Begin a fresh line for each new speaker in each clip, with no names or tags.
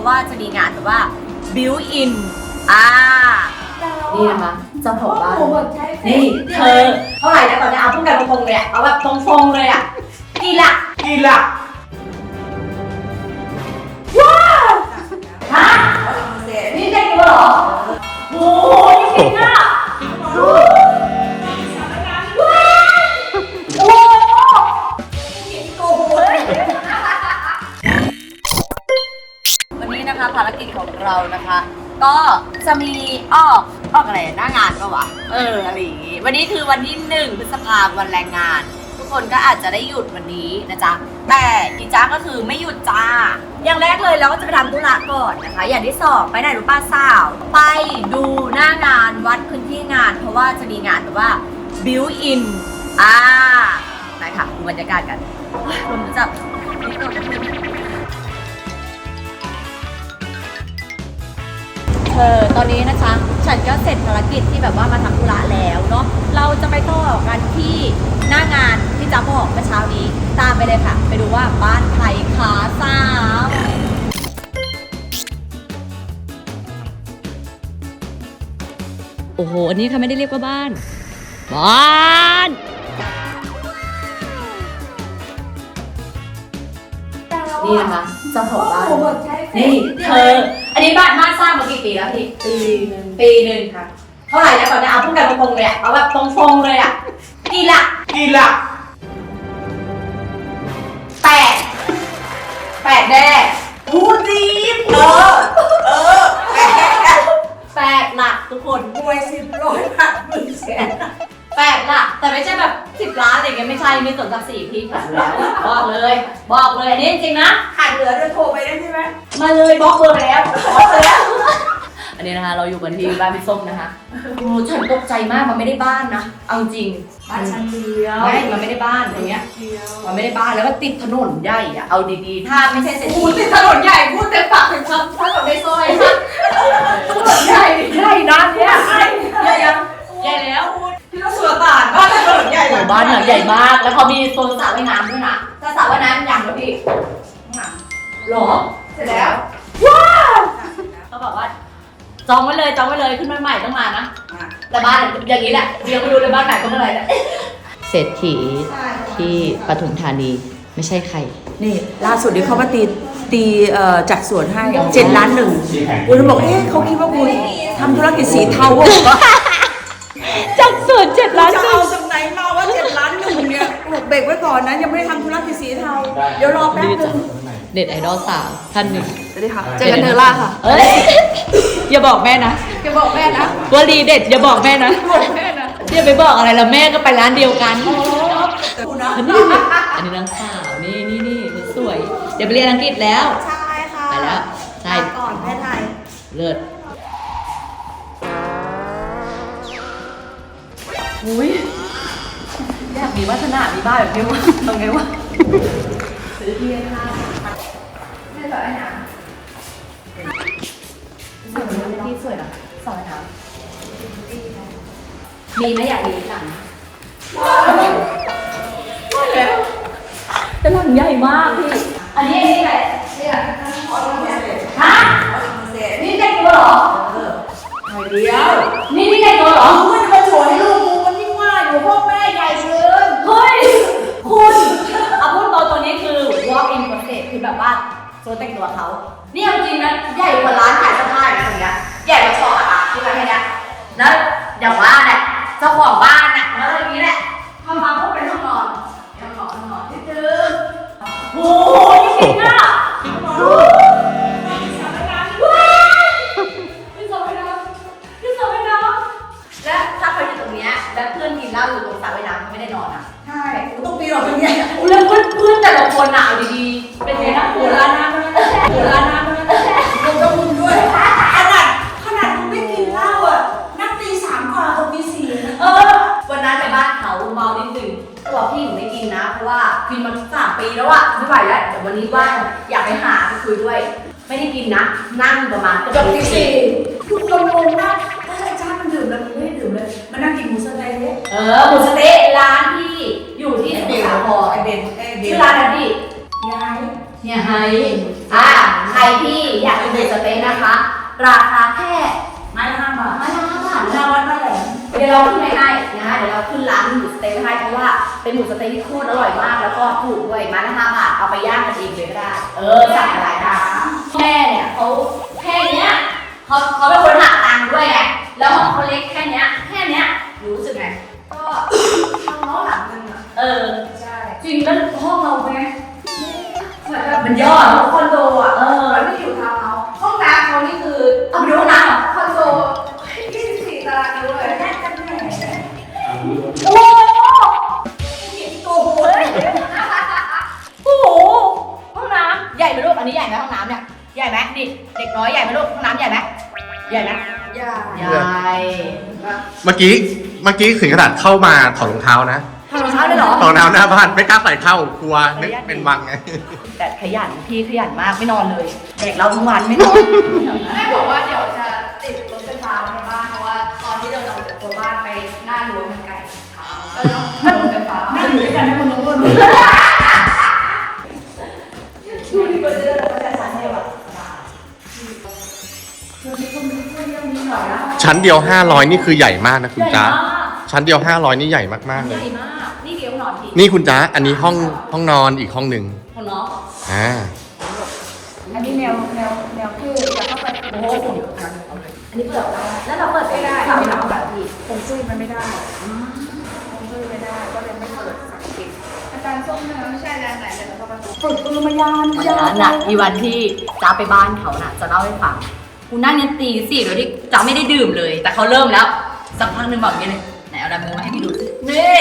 ราะว่าจะมีงานแบบว่า built in อ่า นี่นะคะเจ้าของบ้านนี่เธอเท่าไหร่นะตอนนี้เอาพูดกันตรงๆเลยอะเอาแบบตรงๆเลยอะกี่หลัก
กี่หลัก
ก็จะมีออกออกอะไรหน้างานก็วะเอออะไรอย่างงี้วันนี้คือวันที่หนึ่งพฤษภาคมวันแรงงาน ทุกคนก็อาจจะได้หยุดวันนี้นะจ๊ะแต่กีจ้าก็คือไม่หยุดจ้า อย่างแรกเลยเราก็จะไปทำธุระก่อนนะคะ อย่างที่สองไปไหนรู้ป้าสาว ไปดูหน้างานวัดพื้นที่งาน เพราะว่าจะมีงานแบบว่า built in อ่าไปค่ะดูบรรยากาศกันลมจะจับนิดหน่อย เธอตอนนี้นะคะ ฉันก็เสร็จภารกิจที่แบบว่ามาทำธุระแล้วเนาะเราจะไปต่อกันที่หน้างานที่จ๊ะบอกเมื่อเช้านี้ ตามไปเลยค่ะ ไปดูว่าบ้านใครขาสามโอ้โห อันนี้ค่ะไม่ได้เรียกว่าบ้าน บ้าน นี่นะคะเจ้าของบ้าน นี่เธออั นนี้บ้านบ้านสร้างมากี่ปีแล้วพี่
ปีหนึ่ง
ปีหนึ่งค่ะ เท่าไหร่นะตอนนี้เอาพูดกันตรงๆเลยอะเอาแบบตรงๆเลยอะกี่หลัก
กี่หลัก
แปดแปดแน่
พูดดีเออ เออ
แปดหลักทุกคน
มวยสิบร้อยพันหมื่นแสน
แปดหลักแต่ไม่ใช่แบบสิบล้านอะไรอย่างเงี้ยไม่ใช่มีส่วนสักสี่พี่ผ่านแล้วบอกเลย บอกเลยอันนี้จริงๆนะ
ขาดเหลือจะโทรไปได้ใช่ไหม
มาเลยบล็อกเบอร์ไปแล้วบล็อกไปแล้ว อันนี้นะคะเราอยู่กันที่บ้านพี่ส้มนะคะโอ้ฉันตกใจมากมันไม่ได้บ้านนะเอาจริง
บ้านชั้นเดียว
ไม่มันไม่ได้บ้านอย่างเงี้ย
เดียว
มันไม่ได้บ้านแล้วก็ติดถนนใหญ่อะเอาดีๆ ถ้าไม่ใช่เศรษฐี
พูดติดถนนใหญ่พูดเต็มปากเต็มคำถ้าเราได้ซ
เลย
จ
องไว้เลยขึ้นมาใหม่ต้องมานะ
มา
แต่บ้านอย่างนี้แหละยังไม่รู้เลยบ้านไหนก็เมื่อไหร่เศรษฐี
ใช่
ที่ปทุมธานีไม่ใช่ใคร
นี่ล่าสุดที่เขามาตีตีเอ่อจัดสวนให้เจ็ดล้านหนึ่งคุณบอกเอ๊ะเขาคิดว่าคุณทำธุรกิจสีเทาเปล่า
จัดส่วนเจ็ดล้าน
จะเอาจากไหนมาว่าเจ็ดล้านหนึ่งเนี่ยบอกเบรกไว้ก่อนนะยังไม่ได้ทำธุรกิจสีเทาเดี๋ยวรอแป๊บนึง
เด็ดไอดอลสาวท่านหนึ่ง
สวัสดีค่ะ เจอกันเทอร่าค่ะ
เอ้ย อย่าบอกแม่นะ
จะบอกแม่นะ
วลีเด็ดอย่าบอกแม่นะ
บอกแม่นะ
อย่าไปบอกอะไรแล้วแม่ก็ไปร้านเดียวกัน
คุณนะ
อันนี้อันนี้นางสาวนี่นี่นี่คนสวย เดี๋ยวไปเรียนอังกฤษแล้ว
ใช่ค่ะ
ไปแล้วใช่
ลาก่อนแม่ไทย
เลิศอุ้ยอยากมีวาสนามีบ้านแบบนี้วะทำไงวะซื้อที่ให้ค่ะ ไม่สวยนะสวยนะที่สวยหรอสวยนะมีไหมอยากมีหลังแต่หลังใหญ่มากพี่ เนี่เอาจริงนะใหญ่กว่าร้านขายเสื้อผ้าอีกนะตรงเนี้ยใหญ่กว่าช็อปอะที่มาแค่เนี้ยแล้วอย่างว่าเนี่ยเจ้าของบ้านน่ะแล้วอย่างนี้แหละเข้ามา แล้วอะไม่ไหวแล้วแต่วันนี้ว่างอยากไปหาไปคุยด้วย ไม่ได้กินนะนั่งประมาณ
จบตีสี่ทุกคนงงมากเอ้ยอาจารย์มันดื่มแล้วมันไม่ได้ดื่มเลยมานั่งกินหมูสะเต๊ะ
เออหมูสะเต๊ะร้านที่อยู่ที่สมุทรสาคร
ไอเบนไอเบน
ชื่อร้านอะไรพี่
ยาย
เนี่ยไฮอะใครที่อยากกินหมูสะเต๊ะนะคะ ราคาแค่
ไม้ละห้าบาท
ไม่ละห้าบาท
หน้าวัดบ้านแหลม
เดี๋ยวเราขึ้นไปให้นะคะเดี๋ยวเราขึ้นร้านหมูสะเต๊ะไว้ให้เพราะว่าเป็นหมูสะเต๊ะที่โคตรอร่อยมาก แล้วก็ถูกด้วยไมาละห้าบาทเอาไปย่างกันเองเลยก็ได้ เออสั่งอะไรนะแม่เนี่ยเขาแค่เนี้ยเขาเขาเป็นคนหักตังค์ด้วยไงแล้วห้องเขาเล็กแค่เนี้ยแค่เนี้ยรู้สึกไง
ก็ทางน้องหลังนึงอะ
เออ
ใช่
จริงแล้วห้องเราเป็นไง
เหมือนแบบ
มันยอด
คอน ไห
มลูก อันนี้ใหญ่ไหมห้องน้ำเนี่ย ใหญ่ไหมนี่เด็กน้อยใหญ่ไหมลูก ห้องน้ำใหญ่ไหมใหญ่ไหม
อย่า
ใหญ่
เมื่อกี้เมื่อกี้ถึงขนาดเข้ามาถอดรองเท้านะ
ทำรองเท้าเลยเหรอ
ถอดรองเท้าหน้าบ้านไม่กล้าใส่เข้ากลัวนึกเป็นวังไง
แต่ขยันพี่ขยันมากไม่นอนเลยเด็กเราทั้งวันไม่นอน
แม่บอกว่าเดี๋ยวจะติดรถไฟฟ้าไว้ในบ้านเพราะว่าตอนที่เดินออกจากตัวบ้านไปหน้ารั้วมันไกลก็เลยต้องนั่งรถไฟฟ้า
นั่งอยู่ด้วยกันให้คนรู้ว่า
ชั้นเดียว
500 นี่คือใหญ่มากนะคุณจ๊ะ ชั้นเดียว 500 นี่ใหญ่มากๆ
ให
เล
ญ่
ย
มาก นี่เดี๋ยวนอนที
นี่คุณจ๊ะ อันนี้ห้องห้องนอนอีกห้องหนึ่ง
ของน้อง
อ่า
อันนี้แนวแนวแนวที่จะเข้าไปโอ้โห
อันนี้เปิดได้แล้วเราเปิด
ไม่ได้
ทำ
ไม่
ไม
ได้
เรา
แบ
แบบบ
นี้คงจุ้ยมันไม่ได้คงจุ้ยไม่ได้ก็เลยไม่เปิดสังเกตอาจารย์ส้มเนี่ยไม่ใช่แรงไหนเลยเราก็มาดู
ฝึกปรมยาน
วันนั้นน่ะมีวันที่จ้าไปบ้านเขาน่ะ จะเล่าให้ฟัง กูนั่งยันตีสี่โดยที่จ้าไม่ได้ดื่มเลย แต่เขาเริ่มแล้ว สักพักหนึ่งบอกอย่างนี้เลยไหนเอาลายมือมาให้พี่ดูสินี่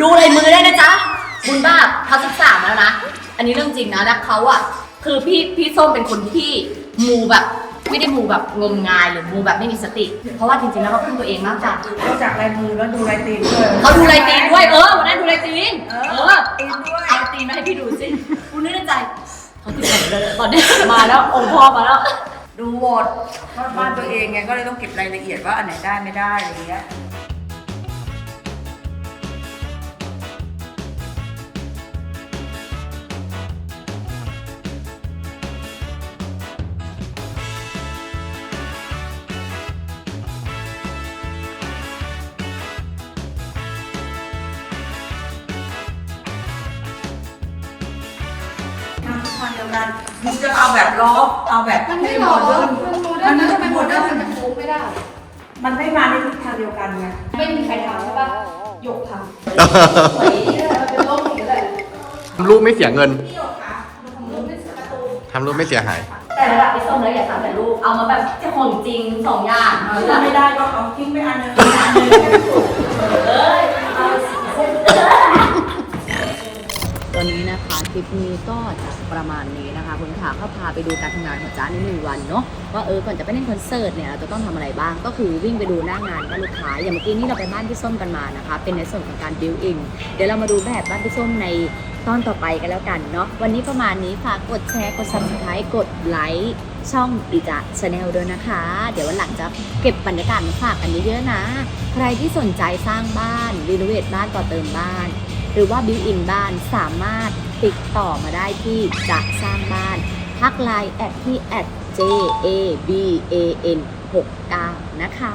ดูลายมือได้นะจ๊ะบุญบ้าเขาศึกษามาแล้วนะ อันนี้เรื่องจริงนะแล้วเขาอะคือพี่พี่ส้มเป็นคนที่มูแบบ ไม่ได้มูแบบงมงายหรือมูแบบไม่มีสติ เพราะว่าจริงๆแล้วเขาพึ่งตัวเองมากจ้ะ
นอกจากลายมือแล้วดูลายตีนด้วย
เขาดูลายตีนด้วยเออวันนั้นดูลายตีน
เอ
เอ
อ
อ
ตีนด้วย
เอาตีนมาให้พี่ดูสิกูนึกในใจเขาติดไหนเลยตอนนี้มาแล้วองค์พ่อมาแล้ว
ดูหมดว่าบ้านตัวเองไงก็เลยต้องเก็บรายละเอียดว่าอันไหนได้ไม่ได้อะไรเงี้ยทางทางเดียวกัน มึงจะเอาแบบล้อเอาแบบ
มันไม่
ให้
ห
โม
ล่อ
เดิร์น
มันโมเดิร์นทำไมโมเดิร์นมันฟุ้งไม่ได้
มันไม่มาในทิศทางเดียวกันไง
ไม่มีใครทำใช่ปะหยกทำเฮ้ยมันเป็นโรคอย่างนี้แหละ
ทำรูปไม่เสียเงิน
พี่หยกคะทำรูปไม่เสียประตู
ทำรูปไม่เสียหาย
แต่ระดับพี่ส้มแล้วอย่าทำแต่ลูกเอามาแบบเจะของจริงสองอย่าง
ถ้าไม่ได้ก็เอาทิ้งไปอันหนึงอันหนึงให้ถูก
เอ้ย คะคลิปนี้ก็จะประมาณนี้นะคะคุณขาก็พาไปดูการทำงานของจ้าในหนึ่งวันเนาะว่าเออก่อนจะไปเล่นคอนเสิร์ตเนี่ยเราจะต้องทำอะไรบ้าง ก็คือวิ่งไปดูหน้างานบ้านลูกค้าอย่างเมื่อกี้นี่เราไปบ้านพี่ส้มกันมานะคะ เป็นในส่วนของการบิวอินเดี๋ยวเรามาดูแบบบ้านพี่ส้มในตอนต่อไปกันแล้วกันเนาะวันนี้ประมาณนี้ฝากกดแชร์กด subscribe กดไลค์ช่องดีจ้าชาแนลด้วยนะคะ เดี๋ยววันหลังจะเก็บบรรยากาศมาฝากกันเยอะๆนะ ใครที่สนใจสร้างบ้านรีโนเวทบ้านต่อเติมบ้าน หรือว่าบิวอินบ้านสามารถติดต่อมาได้ที่จะสร้างบ้าน ทักไลน์แอดที่แอด j a b a n 6 9นะคะ